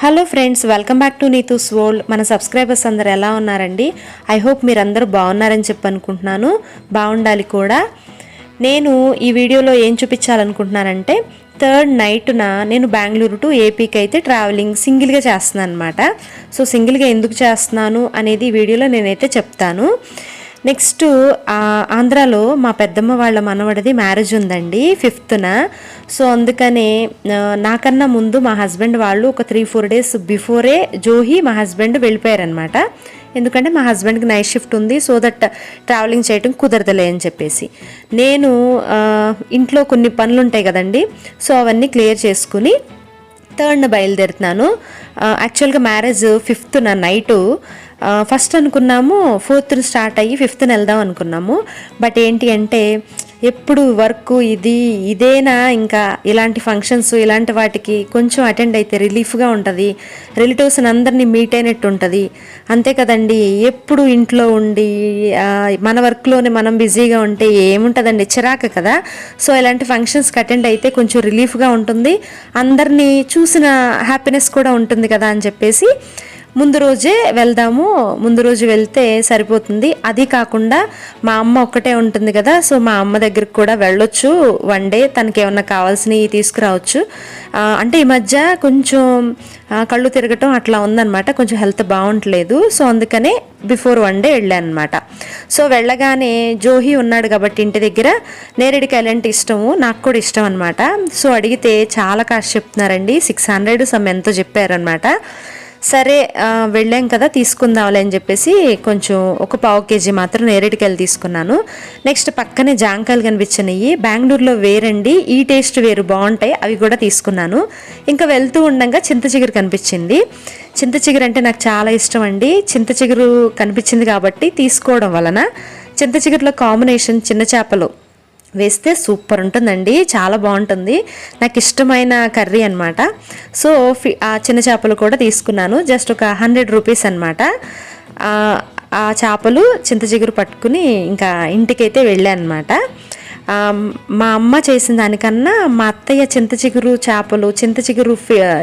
Hello friends welcome back to Neetu's world మన subscribers అందరు ఎలా ఉన్నారండి? ఐ హోప్ మీరందరూ బాగున్నారని చెప్పి అనుకుంటున్నాను బాగుండాలి కూడా. నేను ఈ వీడియోలో ఏం చూపించాలనుకుంటున్నానంటే థర్డ్ నైట్న నేను బెంగళూరు టు ఏపీకి అయితే ట్రావెలింగ్ సింగిల్గా చేస్తున్నాను అనమాట సో సింగిల్గా ఎందుకు చేస్తున్నాను అనేది ఈ వీడియోలో నేనైతే చెప్తాను. నెక్స్ట్ ఆంధ్రాలో మా పెద్దమ్మ వాళ్ళ మనవడిది మ్యారేజ్ ఉందండి ఫిఫ్త్న. సో అందుకనే నాకన్నా ముందు మా హస్బెండ్ వాళ్ళు ఒక త్రీ ఫోర్ డేస్ బిఫోరే జోహి మా హస్బెండ్ వెళ్ళిపోయారనమాట ఎందుకంటే మా హస్బెండ్కి నైట్ షిఫ్ట్ ఉంది సో దట్ ట్రావెలింగ్ చేయటం కుదరదలే అని చెప్పేసి. నేను ఇంట్లో కొన్ని పనులు ఉంటాయి కదండి సో అవన్నీ క్లియర్ చేసుకుని థర్డ్న బయలుదేరుతున్నాను. యాక్చువల్గా మ్యారేజ్ ఫిఫ్త్న నైటు. ఫస్ట్ అనుకున్నాము ఫోర్త్న స్టార్ట్ అయ్యి ఫిఫ్త్న వెళ్దాం అనుకున్నాము. బట్ ఏంటి అంటే ఎప్పుడు వర్క్ ఇది ఇదేనా? ఇంకా ఇలాంటి ఫంక్షన్స్ ఇలాంటి వాటికి కొంచెం అటెండ్ అయితే రిలీఫ్గా ఉంటుంది. రిలేటివ్స్ని అందరినీ మీట్ అయినట్టు ఉంటుంది. అంతే కదండి ఎప్పుడు ఇంట్లో ఉండి మన వర్క్లోనే మనం బిజీగా ఉంటే ఏముంటుందండి? చిరాకు కదా. సో ఇలాంటి ఫంక్షన్స్కి అటెండ్ అయితే కొంచెం రిలీఫ్గా ఉంటుంది. అందరినీ చూసిన హ్యాపీనెస్ కూడా ఉంటుంది కదా అని చెప్పేసి ముందు రోజే వెళ్దాము ముందు రోజు వెళ్తే సరిపోతుంది. అది కాకుండా మా అమ్మ ఒక్కటే ఉంటుంది కదా సో మా అమ్మ దగ్గరికి కూడా వెళ్ళొచ్చు. వన్ డే తనకి ఏమన్నా కావాల్సినవి తీసుకురావచ్చు. అంటే ఈ మధ్య కొంచెం కళ్ళు తిరగటం అట్లా ఉందన్నమాట. కొంచెం హెల్త్ బాగుంటలేదు. సో అందుకనే బిఫోర్ వన్ డే వెళ్ళాను అనమాట సో వెళ్ళగానే జోహి ఉన్నాడు కాబట్టి ఇంటి దగ్గర. నేరేడికాయలు అంటే ఇష్టము నాకు కూడా ఇష్టం అనమాట సో అడిగితే చాలా కాస్ట్ చెప్తున్నారండి. సిక్స్ హండ్రెడ్ సమ్ ఎంతో చెప్పారనమాట సరే వెళ్ళాం కదా తీసుకుందాంలే అని చెప్పేసి కొంచెం ఒక పావు కేజీ మాత్రం నేరేడుకాయలు తీసుకున్నాను. నెక్స్ట్ పక్కనే జాంకాయలు కనిపించినాయి. బెంగళూరులో వేరండి ఈ టేస్ట్ వేరు బాగుంటాయి అవి కూడా తీసుకున్నాను. ఇంకా వెళ్తూ ఉండగా చింత చిగురు కనిపించింది. చింత చిగురు అంటే నాకు చాలా ఇష్టం అండి. చింత చిగురు కనిపించింది కాబట్టి తీసుకోవడం వలన చింత చిగురులో కాంబినేషన్ చిన్న చేపలు వేస్తే సూపర్ ఉంటుందండి. చాలా బాగుంటుంది. నాకు ఇష్టమైన కర్రీ అనమాట సో ఫి ఆ చిన్న చేపలు కూడా తీసుకున్నాను. జస్ట్ ఒక హండ్రెడ్ రూపీస్ అనమాట ఆ చేపలు చింత చిగురు పట్టుకుని ఇంకా ఇంటికైతే వెళ్ళాను అనమాట మా అమ్మ చేసిన దానికన్నా మా అత్తయ్య చింత చిగురు చేపలు చింత చిగురు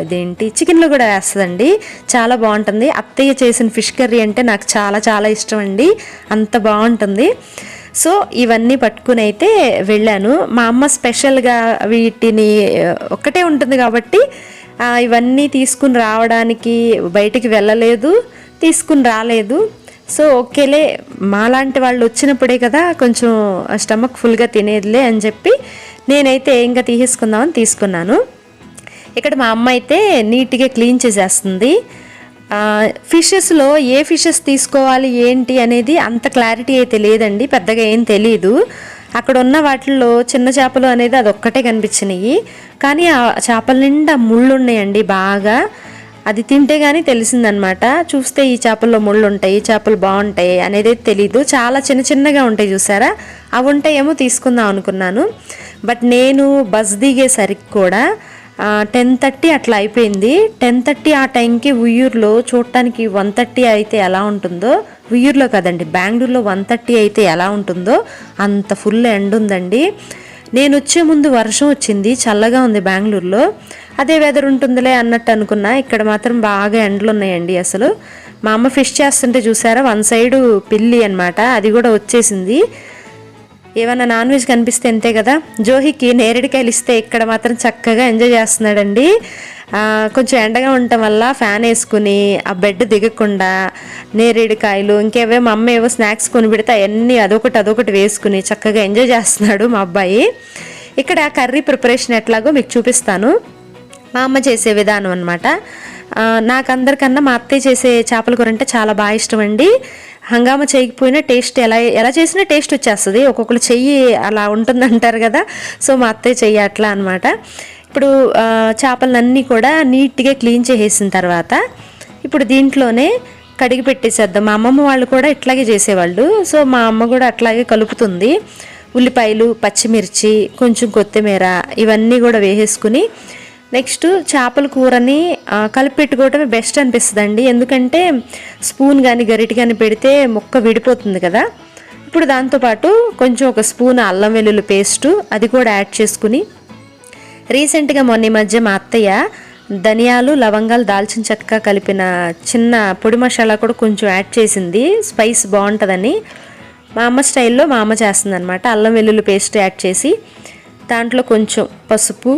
ఇదేంటి చికెన్లో కూడా వేస్తుందండి. చాలా బాగుంటుంది. అత్తయ్య చేసిన ఫిష్ కర్రీ అంటే నాకు చాలా చాలా ఇష్టం అండి. అంత బాగుంటుంది. సో ఇవన్నీ పట్టుకుని అయితే వెళ్ళాను. మా అమ్మ స్పెషల్గా వీటిని ఒక్కటే ఉంటుంది కాబట్టి ఇవన్నీ తీసుకుని రావడానికి బయటికి వెళ్ళలేదు తీసుకుని రాలేదు. సో ఓకేలే మాలాంటి వాళ్ళు వచ్చినప్పుడే కదా కొంచెం స్టమక్ ఫుల్గా తినేదిలే అని చెప్పి నేనైతే ఇంకా తీసేసుకుందామని తీసుకున్నాను. ఇక్కడ మా అమ్మ అయితే నీట్గా క్లీన్ చేసేస్తుంది. ఫిషెస్లో ఏ ఫిషెస్ తీసుకోవాలి ఏంటి అనేది అంత క్లారిటీ అయితే లేదండి పెద్దగా ఏం తెలియదు అక్కడ ఉన్న వాటిల్లో చిన్న చేపలు అనేది అది ఒక్కటే కనిపించినాయి. కానీ ఆ చేపల నిండా ముళ్ళు ఉన్నాయండి బాగా. అది తింటే కానీ తెలిసిందనమాట. చూస్తే ఈ చేపల్లో ముళ్ళు ఉంటాయి ఈ చేపలు బాగుంటాయి అనేది తెలీదు. చాలా చిన్న చిన్నగా ఉంటాయి చూసారా? అవి ఉంటాయేమో తీసుకుందాం అనుకున్నాను. బట్ నేను బస్ దిగేసరికి కూడా టెన్ థర్టీ అట్లా అయిపోయింది. టెన్ థర్టీ ఆ టైంకి ఉయ్యూరులో చూడటానికి వన్ థర్టీ అయితే ఎలా ఉంటుందో ఉయ్యూరులో కదండి బెంగళూరులో వన్ థర్టీ అయితే ఎలా ఉంటుందో అంత ఫుల్ ఎండ్ ఉందండి. నేను వచ్చే ముందు వర్షం వచ్చింది చల్లగా ఉంది బెంగళూరులో. అదే వెదర్ ఉంటుందిలే అన్నట్టు అనుకున్నా ఇక్కడ మాత్రం బాగా ఎండలు ఉన్నాయండి అసలు. మా అమ్మ ఫిష్ చేస్తుంటే చూసారా వన్ సైడు పిల్లి అన్నమాట అది కూడా వచ్చేసింది. ఏమన్నా నాన్ వెజ్ కనిపిస్తే అంతే కదా? జోహికి నేరేడికాయలు ఇస్తే ఇక్కడ మాత్రం చక్కగా ఎంజాయ్ చేస్తున్నాడండి. కొంచెం ఎండగా ఉండటం వల్ల ఫ్యాన్ వేసుకుని ఆ బెడ్ దిగకుండా నేరేడుకాయలు ఇంకేవో మా అమ్మ ఏవో స్నాక్స్ కొని పెడితే అవన్నీ అదొకటి అదొకటి వేసుకుని చక్కగా ఎంజాయ్ చేస్తున్నాడు మా అబ్బాయి. ఇక్కడ కర్రీ ప్రిపరేషన్ ఎట్లాగో మీకు చూపిస్తాను. మా అమ్మ చేసే విధానం అనమాట నాకు అందరికన్నా మా అత్తయ్య చేసే చేపల కూర అంటే చాలా బాగా ఇష్టం అండి. హంగామా చేయకపోయినా టేస్ట్ ఎలా ఎలా చేసినా టేస్ట్ వచ్చేస్తుంది. ఒక్కొక్కరు చెయ్యి అలా ఉంటుందంటారు కదా. సో మా అత్తయ్య చెయ్యి అట్లా అనమాట ఇప్పుడు చేపలన్నీ కూడా నీట్గా క్లీన్ చేసేసిన తర్వాత ఇప్పుడు దీంట్లోనే కడిగి పెట్టేసేద్దాం. మా అమ్మమ్మ వాళ్ళు కూడా ఇట్లాగే చేసేవాళ్ళు. సో మా అమ్మ కూడా అట్లాగే కలుపుతుంది. ఉల్లిపాయలు పచ్చిమిర్చి కొంచెం కొత్తిమీర ఇవన్నీ కూడా వేసేసుకుని నెక్స్ట్ చేపల కూరని కలిపి పెట్టుకోవటమే బెస్ట్ అనిపిస్తుందండి. ఎందుకంటే స్పూన్ కానీ గరిటె కానీ పెడితే ముక్క విడిపోతుంది కదా. ఇప్పుడు దాంతోపాటు కొంచెం ఒక స్పూన్ అల్లం వెల్లుల్లి పేస్టు అది కూడా యాడ్ చేసుకుని రీసెంట్గా మొన్న ఈ మధ్య మా అత్తయ్య ధనియాలు లవంగాలు దాల్చిన చెక్క కలిపిన చిన్న పొడి మసాలా కూడా కొంచెం యాడ్ చేసింది. స్పైస్ బాగుంటుందని మా అమ్మ స్టైల్లో మా అమ్మ చేస్తుంది అనమాట అల్లం వెల్లుల్లి పేస్ట్ యాడ్ చేసి దాంట్లో కొంచెం పసుపు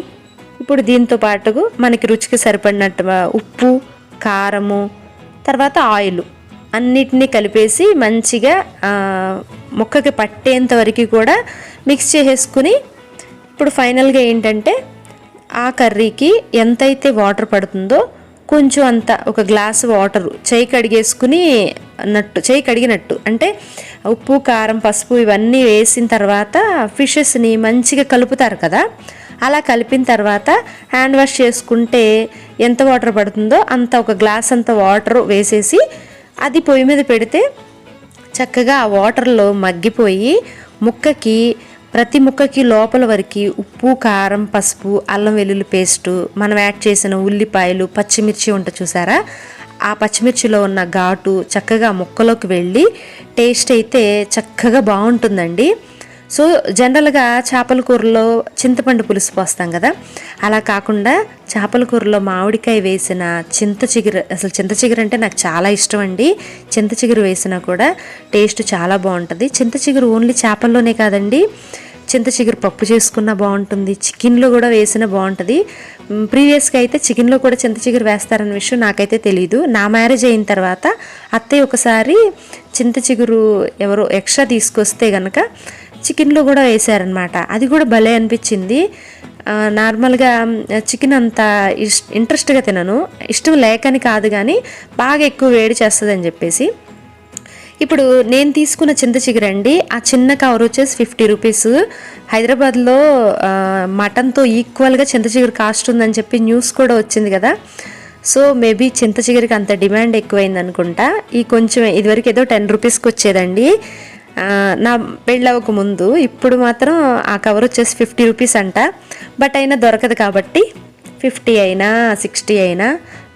ఇప్పుడు దీంతో పాటు మనకి రుచికి సరిపడినట్టు ఉప్పు కారము తర్వాత ఆయిల్ అన్నిటినీ కలిపేసి మంచిగా ముక్కకి పట్టేంత వరకు కూడా మిక్స్ చేసేసుకుని ఇప్పుడు ఫైనల్గా ఏంటంటే ఆ కర్రీకి ఎంతైతే వాటర్ పడుతుందో కొంచెం అంత ఒక గ్లాస్ వాటర్ చేయి కడిగేసుకుని నట్టు చేయి కడిగినట్టు. అంటే ఉప్పు కారం పసుపు ఇవన్నీ వేసిన తర్వాత ఫిషెస్ని మంచిగా కలుపుతారు కదా. అలా కలిపిన తర్వాత హ్యాండ్ వాష్ చేసుకుంటే ఎంత వాటర్ పడుతుందో అంత ఒక గ్లాస్ అంత వాటర్ వేసేసి అది పొయ్యి మీద పెడితే చక్కగా ఆ వాటర్లో మగ్గిపోయి ముక్కకి ప్రతి ముక్కకి లోపల వరకు ఉప్పు కారం పసుపు అల్లం వెల్లుల్లి పేస్టు మనం యాడ్ చేసిన ఉల్లిపాయలు పచ్చిమిర్చి ఉంటుంది చూసారా? ఆ పచ్చిమిర్చిలో ఉన్న ఘాటు చక్కగా ముక్కలోకి వెళ్ళి టేస్ట్ అయితే చక్కగా బాగుంటుందండి. సో జనరల్గా చేపల కూరలో చింతపండు పులుసు పోస్తాం కదా? అలా కాకుండా చేపల కూరలో మామిడికాయ వేసిన చింత చిగురు అసలు చింత చిగురు అంటే నాకు చాలా ఇష్టం అండి. చింత చిగురు వేసినా కూడా టేస్ట్ చాలా బాగుంటుంది. చింత చిగురు ఓన్లీ చేపల్లోనే కాదండి. చింత చిగురు పప్పు చేసుకున్నా బాగుంటుంది. చికెన్లో కూడా వేసినా బాగుంటుంది. ప్రీవియస్గా అయితే చికెన్లో కూడా చింత చిగురు వేస్తారన్న విషయం నాకైతే తెలియదు నా మ్యారేజ్ అయిన తర్వాత అత్తయ్య ఒకసారి చింత చిగురు ఎవరో ఎక్స్ట్రా తీసుకొస్తే కనుక చికెన్లో కూడా వేశారనమాట అది కూడా భలే అనిపించింది. నార్మల్గా చికెన్ అంత ఇష్ ఇంట్రెస్ట్గా తినను. ఇష్టం లేకని కాదు కానీ బాగా ఎక్కువ వేడి చేస్తుందని చెప్పేసి. ఇప్పుడు నేను తీసుకున్న చింత చిగురండి ఆ చిన్న కవర్ వచ్చేసి ఫిఫ్టీ రూపీస్. హైదరాబాద్లో మటన్తో ఈక్వల్గా చింత చిగురు కాస్ట్ ఉందని చెప్పి న్యూస్ కూడా వచ్చింది కదా. సో మేబీ చింత చిగురికి అంత డిమాండ్ ఎక్కువైంది అనుకుంటా ఈ కొంచెం ఇదివరకు ఏదో టెన్ రూపీస్కి వచ్చేదండి. నా పెళ్ళవక ముందు ఇప్పుడు మాత్రం ఆ కవర్ వచ్చేసి ఫిఫ్టీ రూపీస్ అంట. బట్ అయినా దొరకదు కాబట్టి ఫిఫ్టీ అయినా సిక్స్టీ అయినా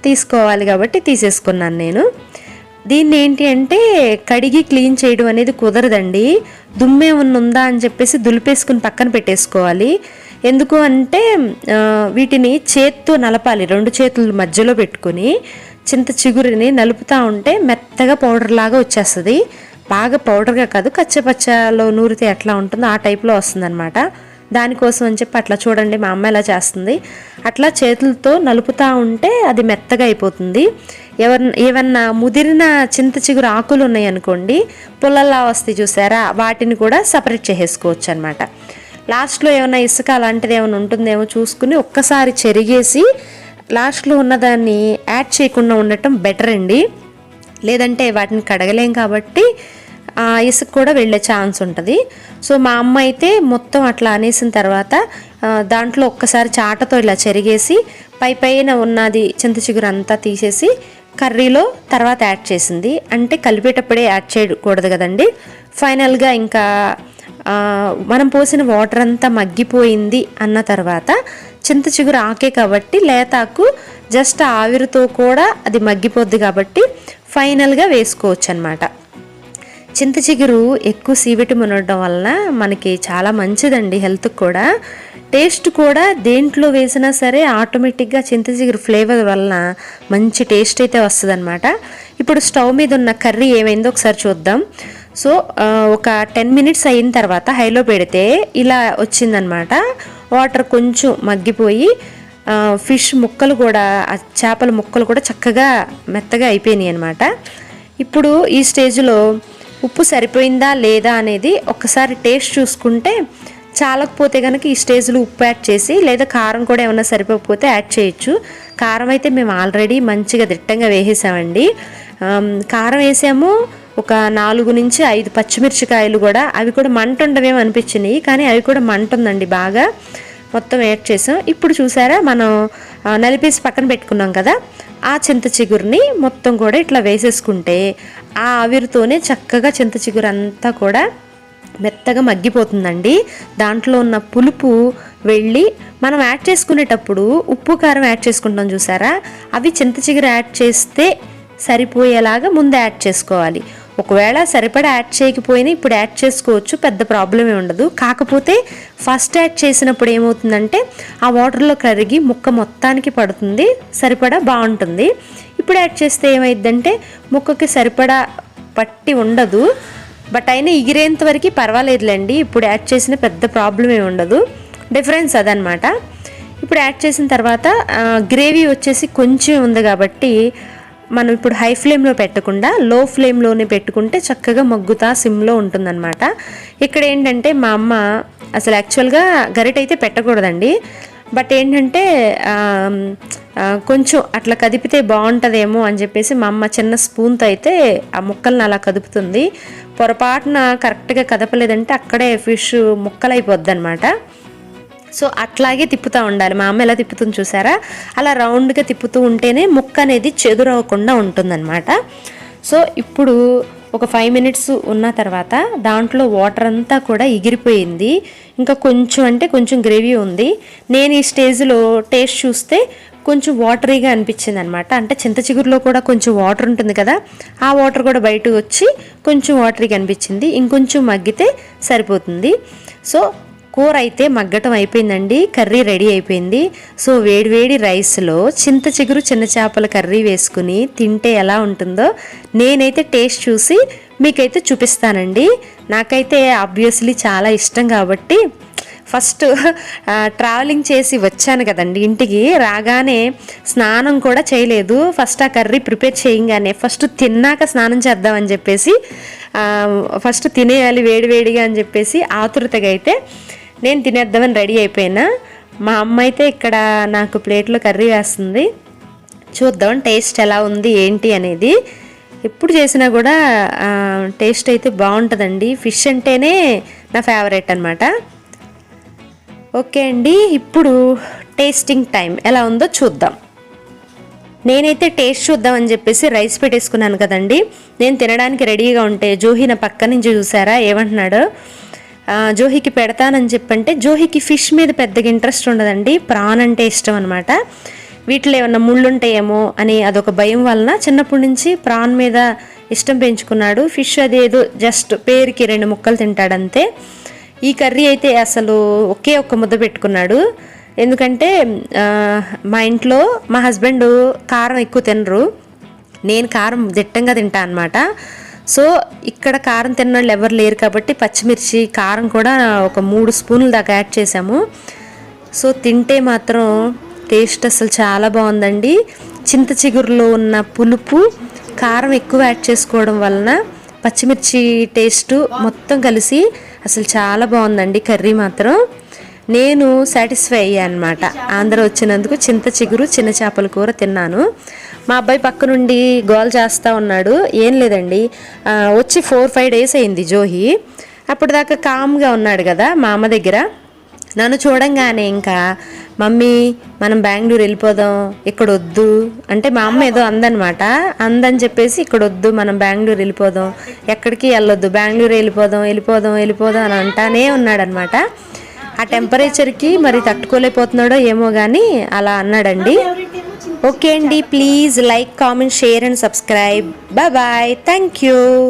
తీసుకోవాలి కాబట్టి తీసేసుకున్నాను నేను. దీన్ని ఏంటి అంటే కడిగి క్లీన్ చేయడం అనేది కుదరదండి. దుమ్మే ఉందా అని చెప్పేసి దులిపేసుకుని పక్కన పెట్టేసుకోవాలి. ఎందుకు అంటే వీటిని చేత్తో నలపాలి. రెండు చేతుల మధ్యలో పెట్టుకొని చింత చిగురిని నలుపుతూ ఉంటే మెత్తగా పౌడర్ లాగా వచ్చేస్తుంది. బాగా పౌడర్గా కాదు కచ్చపచ్చలో నూరితే ఎట్లా ఉంటుందో ఆ టైప్లో వస్తుందన్నమాట. దానికోసం అని చెప్పి అట్లా చూడండి మా అమ్మ ఎలా చేస్తుంది. అట్లా చేతులతో నలుపుతూ ఉంటే అది మెత్తగా అయిపోతుంది. ఎవరి ఏమన్నా ముదిరిన చింత చిగురు ఆకులు ఉన్నాయనుకోండి పుల్లల్లా వస్తాయి చూసారా వాటిని కూడా సపరేట్ చేసేసుకోవచ్చు అనమాట లాస్ట్లో ఏమైనా ఇసుక అలాంటిది ఏమైనా ఉంటుందేమో చూసుకుని ఒక్కసారి చెరిగేసి లాస్ట్లో ఉన్నదాన్ని యాడ్ చేయకుండా ఉండటం బెటర్ అండి. లేదంటే వాటిని కడగలేం కాబట్టి ఇసుక కూడా వెళ్ళే ఛాన్స్ ఉంటుంది. సో మా అమ్మ అయితే మొత్తం అట్లా అనేసిన తర్వాత దాంట్లో ఒక్కసారి చాటతో ఇలా చెరిగేసి పై పైన ఉన్నది చింత చిగురు అంతా తీసేసి కర్రీలో తర్వాత యాడ్ చేసింది. అంటే కలిపేటప్పుడే యాడ్ చేయకూడదు కదండి. ఫైనల్గా ఇంకా మనం పోసిన వాటర్ అంతా మగ్గిపోయింది అన్న తర్వాత చింత చిగురు ఆకే కాబట్టి లేతాకు జస్ట్ ఆవిరితో కూడా అది మగ్గిపోద్ది కాబట్టి ఫైనల్గా వేసుకోవచ్చు అనమాట చింత చిగురు ఎక్కువ సి విటమిన్ ఉండడం వలన మనకి చాలా మంచిదండి హెల్త్కి కూడా. టేస్ట్ కూడా దేంట్లో వేసినా సరే ఆటోమేటిక్గా చింత చిగురు ఫ్లేవర్ వలన మంచి టేస్ట్ అయితే వస్తుంది ఇప్పుడు స్టవ్ మీద ఉన్న కర్రీ ఏమైందో ఒకసారి చూద్దాం. సో ఒక టెన్ మినిట్స్ అయిన తర్వాత హైలో పెడితే ఇలా వచ్చిందనమాట వాటర్ కొంచెం మగ్గిపోయి ఫిష్ ముక్కలు కూడా ఆ చేపల ముక్కలు కూడా చక్కగా మెత్తగా అయిపోయినాయి అనమాట ఇప్పుడు ఈ స్టేజ్లో ఉప్పు సరిపోయిందా లేదా అనేది ఒకసారి టేస్ట్ చూసుకుంటే చాలకపోతే కనుక ఈ స్టేజ్లో ఉప్పు యాడ్ చేసి లేదా కారం కూడా ఏమైనా సరిపోకపోతే యాడ్ చేయొచ్చు. కారం అయితే మేము ఆల్రెడీ మంచిగా దిట్టంగా వేసేసామండి. కారం వేసాము. ఒక నాలుగు నుంచి ఐదు పచ్చిమిర్చికాయలు కూడా. అవి కూడా మంట ఉండవేమో అనిపించినాయి. కానీ అవి కూడా మంట ఉందండి బాగా. మొత్తం యాడ్ చేసాం. ఇప్పుడు చూసారా మనం నలిపేసి పక్కన పెట్టుకున్నాం కదా ఆ చింత చిగురిని మొత్తం కూడా ఇట్లా వేసేసుకుంటే ఆ ఆవిరితోనే చక్కగా చింత చిగురు అంతా కూడా మెత్తగా మగ్గిపోతుందండి. దాంట్లో ఉన్న పులుపు వెళ్ళి మనం యాడ్ చేసుకునేటప్పుడు ఉప్పు కారం యాడ్ చేసుకుంటాం చూసారా? అవి చింత చిగురు యాడ్ చేస్తే సరిపోయేలాగా ముందు యాడ్ చేసుకోవాలి. ఒకవేళ సరిపడా యాడ్ చేయకపోయినా ఇప్పుడు యాడ్ చేసుకోవచ్చు పెద్ద ప్రాబ్లమే ఉండదు. కాకపోతే ఫస్ట్ యాడ్ చేసినప్పుడు ఏమవుతుందంటే ఆ వాటర్లో కరిగి ముక్క మొత్తానికి పడుతుంది సరిపడా బాగుంటుంది. ఇప్పుడు యాడ్ చేస్తే ఏమైందంటే ముక్కకి సరిపడా పట్టి ఉండదు బట్ అయినా ఎగిరేంత వరకు పర్వాలేదులేండి. ఇప్పుడు యాడ్ చేసిన పెద్ద ప్రాబ్లం ఏమి ఉండదు. డిఫరెన్స్ అదనమాట ఇప్పుడు యాడ్ చేసిన తర్వాత గ్రేవీ వచ్చేసి కొంచెం ఉంది కాబట్టి మనం ఇప్పుడు హై ఫ్లేమ్లో పెట్టకుండా లో ఫ్లేమ్లోనే పెట్టుకుంటే చక్కగా మగ్గుతా సిమ్లో ఉంటుందన్నమాట. ఇక్కడ ఏంటంటే మా అమ్మ అసలు యాక్చువల్గా గరిటైతే పెట్టకూడదండి. బట్ ఏంటంటే కొంచెం అట్లా కదిపితే బాగుంటుందేమో అని చెప్పేసి మా అమ్మ చిన్న స్పూన్తో అయితే ఆ ముక్కలను అలా కదుపుతుంది. పొరపాటున కరెక్ట్గా కదపలేదంటే అక్కడే ఫిష్ ముక్కలైపోద్ది అనమాట సో అట్లాగే తిప్పుతూ ఉండాలి. మా అమ్మ ఎలా తిప్పుతుంది చూసారా? అలా రౌండ్గా తిప్పుతూ ఉంటేనే ముక్క అనేది చెదురవకుండా ఉంటుందన్నమాట. సో ఇప్పుడు ఒక ఫైవ్ మినిట్స్ ఉన్న తర్వాత దాంట్లో వాటర్ అంతా కూడా ఎగిరిపోయింది. ఇంకా కొంచెం అంటే కొంచెం గ్రేవీ ఉంది. నేను ఈ స్టేజ్లో టేస్ట్ చూస్తే కొంచెం వాటరీగా అనిపించింది అనమాట అంటే చింత చిగురులో కూడా కొంచెం వాటర్ ఉంటుంది కదా ఆ వాటర్ కూడా బయటకు వచ్చి కొంచెం వాటరీగా అనిపించింది. ఇంకొంచెం మగ్గితే సరిపోతుంది. సో కూర అయితే మగ్గటం అయిపోయిందండి కర్రీ రెడీ అయిపోయింది. సో వేడివేడి రైస్లో చింత చిగురు చిన్న చేపల కర్రీ వేసుకుని తింటే ఎలా ఉంటుందో నేనైతే టేస్ట్ చూసి మీకైతే చూపిస్తానండి. నాకైతే ఆబ్వియస్లీ చాలా ఇష్టం కాబట్టి ఫస్ట్ ట్రావెలింగ్ చేసి వచ్చాను కదండి ఇంటికి. రాగానే స్నానం కూడా చేయలేదు. ఫస్ట్ ఆ కర్రీ ప్రిపేర్ చేయంగానే ఫస్ట్ తిన్నాక స్నానం చేద్దామని చెప్పేసి ఫస్ట్ తినేయాలి వేడివేడిగా అని చెప్పేసి ఆతురతగా అయితే నేను తినేద్దామని రెడీ అయిపోయినా. మా అమ్మ అయితే ఇక్కడ నాకు ప్లేట్లో కర్రీ వేస్తుంది. చూద్దాం టేస్ట్ ఎలా ఉంది ఏంటి అనేది. ఎప్పుడు చేసినా కూడా టేస్ట్ అయితే బాగుంటుందండి. ఫిష్ అంటేనే నా ఫేవరెట్ అనమాట ఓకే అండి ఇప్పుడు టేస్టింగ్ టైం. ఎలా ఉందో చూద్దాం. నేనైతే టేస్ట్ చూద్దామని చెప్పేసి రైస్ పెట్టేసుకున్నాను కదండి. నేను తినడానికి రెడీగా ఉంటే జోహి నా పక్క నుంచి చూసారా? ఏమంటున్నాడు? జోహికి పెడతానని చెప్పంటే జోహికి ఫిష్ మీద పెద్దగా ఇంట్రెస్ట్ ఉండదండి. ప్రాన్ అంటే ఇష్టం అనమాట వీటిలో ఏమన్నా ముళ్ళుంటాయేమో అని అదొక భయం వలన చిన్నప్పటి నుంచి ప్రాన్ మీద ఇష్టం పెంచుకున్నాడు. ఫిష్ అదేదో జస్ట్ పేరుకి రెండు ముక్కలు తింటాడంతే ఈ కర్రీ అయితే అసలు ఒకే ఒక్క ముద్ద పెట్టుకున్నాడు. ఎందుకంటే మా ఇంట్లో మా హస్బెండ్ కారం ఎక్కువ తినరు. నేను కారం దిట్టంగా తింటా అనమాట సో ఇక్కడ కారం తిన్న వాళ్ళు ఎవరు లేరు కాబట్టి పచ్చిమిర్చి కారం కూడా ఒక మూడు స్పూన్లు దాకా యాడ్ చేసాము సో తింటే మాత్రం టేస్ట్ అసలు చాలా బాగుందండి. చింత చిగురులో ఉన్న పులుపు కారం ఎక్కువ యాడ్ చేసుకోవడం వలన పచ్చిమిర్చి టేస్ట్ మొత్తం కలిసి అసలు చాలా బాగుందండి కర్రీ మాత్రం. నేను సాటిస్ఫై అయ్యా అనమాట ఆంధ్ర వచ్చినందుకు చింత చిగురు చిన్న చేపల కూర తిన్నాను. మా అబ్బాయి పక్క నుండి గోల్ చేస్తూ ఉన్నాడు. ఏం లేదండి. వచ్చి ఫోర్ ఫైవ్ డేస్ అయింది జోహి. అప్పటిదాకా కామ్గా ఉన్నాడు కదా మా అమ్మ దగ్గర. నన్ను చూడంగానే ఇంకా మమ్మీ మనం బెంగళూరు వెళ్ళిపోదాం. ఇక్కడ వద్దు. అంటే మా అమ్మ ఏదో అందనమాట. అందని చెప్పేసి ఇక్కడ వద్దు మనం బెంగళూరు వెళ్ళిపోదాం. ఎక్కడికి వెళ్ళొద్దు. బెంగళూరు వెళ్ళిపోదాం వెళ్ళిపోదాం వెళ్ళిపోదాం అని అంటానే ఉన్నాడనమాట. ఆ టెంపరేచర్కి మరి తట్టుకోలేకపోతున్నాడో ఏమో కానీ అలా అన్నాడండి. ఓకే అండి please like comment share and subscribe. Bye bye. Thank you.